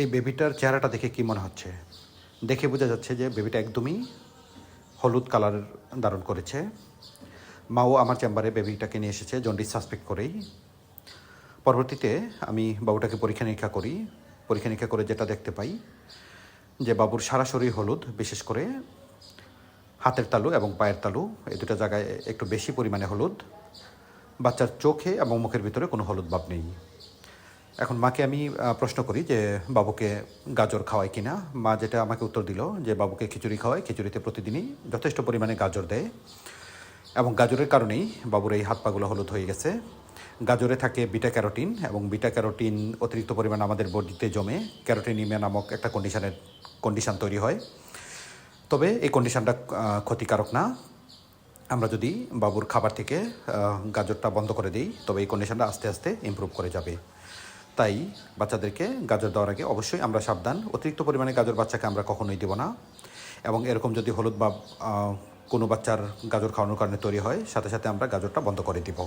এই বেবিটার চেহারাটা দেখে কি মনে হচ্ছে? দেখে বোঝা যাচ্ছে যে বেবিটা একদমই হলুদ কালার ধারণ করেছে। মাও আমার চেম্বারে বেবিটাকে নিয়ে এসেছে, জন্ডিস সাসপেক্ট করেই। পরবর্তীতে আমি বাবুটাকে পরীক্ষা নিরীক্ষা করি। পরীক্ষা নিরীক্ষা করে যেটা দেখতে পাই যে বাবুর সারা শরীর হলুদ, বিশেষ করে হাতের তালু এবং পায়ের তালু। এই দুটো জায়গায় একটু বেশি পরিমাণে হলুদ। বাচ্চার চোখে এবং মুখের ভিতরে কোনো হলুদ ভাব নেই। এখন মাকে আমি প্রশ্ন করি যে, বাবুকে গাজর খাওয়ায় কিনা? মা যেটা আমাকে উত্তর দিল যে, বাবুকে খিচুড়ি খাওয়ায়, খিচুড়িতে প্রতিদিনই যথেষ্ট পরিমাণে গাজর দেয় এবং গাজরের কারণেই বাবুর এই হাত পাগুলো হলুদ হয়ে গেছে। গাজরে থাকে বিটা ক্যারোটিন এবং বিটা ক্যারোটিন অতিরিক্ত পরিমাণ আমাদের বডিতে জমে। ক্যারোটিনিমিয়া নামক একটা কন্ডিশনের, কন্ডিশন তৈরি হয়। তবে এই কন্ডিশনটা ক্ষতিকারক না। আমরা যদি বাবুর খাবার থেকে গাজরটা বন্ধ করে দিই, তবে এই কন্ডিশনটা আস্তে আস্তে ইমপ্রুভ করে যাবে। তাই বাচ্চাদেরকে গাজর দেওয়ার আগে অবশ্যই আমরা সাবধান। অতিরিক্ত পরিমাণে গাজর বাচ্চাকে আমরা কখনোই দেব না। এবং এরকম যদি হলুদ বা কোনো বাচ্চার গাজর খাওয়ানোর কারণে তৈরি হয়, সাথে সাথে আমরা গাজরটা বন্ধ করে দিব।